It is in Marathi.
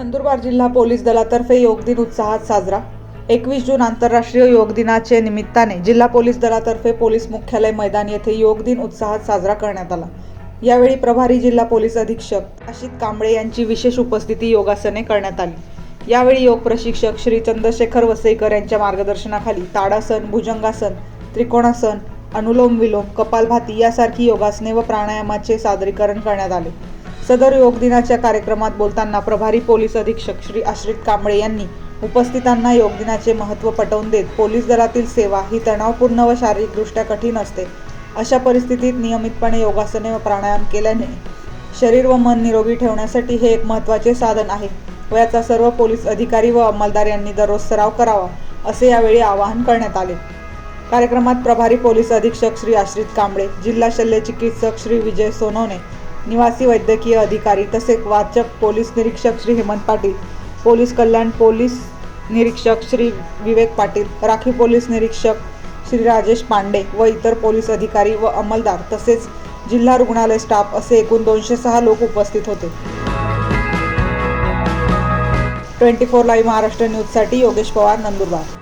नंदुरबार जिल्हा पोलीस दलातर्फे योग दिन उत्साहात साजरा. एकवीस जून आंतरराष्ट्रीय योग दिनाचे निमित्ताने जिल्हा पोलीस दलातर्फे पोलीस मुख्यालय मैदान येथे योग दिन उत्साहात साजरा करण्यात आला. यावेळी प्रभारी जिल्हा पोलीस अधीक्षक अशित कांबळे यांची विशेष उपस्थिती योगासने करण्यात आली. यावेळी योग प्रशिक्षक श्री चंद्रशेखर वसईकर यांच्या मार्गदर्शनाखाली ताडासन भुजंगासन त्रिकोणासन अनुलोम विलोम कपालभाती यासारखी योगासने व प्राणायामाचे सादरीकरण करण्यात आले. सदर योग दिनाच्या कार्यक्रमात बोलताना प्रभारी पोलीस अधीक्षक श्री आश्रित कांबळे यांनी उपस्थितांना योग दिनाचे महत्त्व पटवून देत पोलीस दलातील सेवा ही तणावपूर्ण व शारीरिकदृष्ट्या कठीण असते. अशा परिस्थितीत नियमितपणे योगासने व प्राणायाम केल्याने शरीर व मन निरोगी ठेवण्यासाठी हे एक महत्त्वाचे साधन आहे व याचा सर्व पोलीस अधिकारी व अंमलदार यांनी दररोज सराव करावा असे यावेळी आवाहन करण्यात आले. कार्यक्रमात प्रभारी पोलीस अधीक्षक श्री आश्रित कांबळे जिल्हा शल्य चिकित्सक श्री विजय सोनवणे निवासी वैद्यकीय अधिकारी तसेच वाचक पोलीस निरीक्षक श्री हेमंत पाटील पोलीस कल्याण पोलीस निरीक्षक श्री विवेक पाटील राखीव पोलीस निरीक्षक श्री राजेश पांडे व इतर पोलीस अधिकारी व अंमलदार तसेच जिल्हा रुग्णालय स्टाफ असे एकूण दोनशे सहा लोक उपस्थित होते. ट्वेंटी फोर लाईव्ह महाराष्ट्र न्यूजसाठी योगेश पवार नंदुरबार.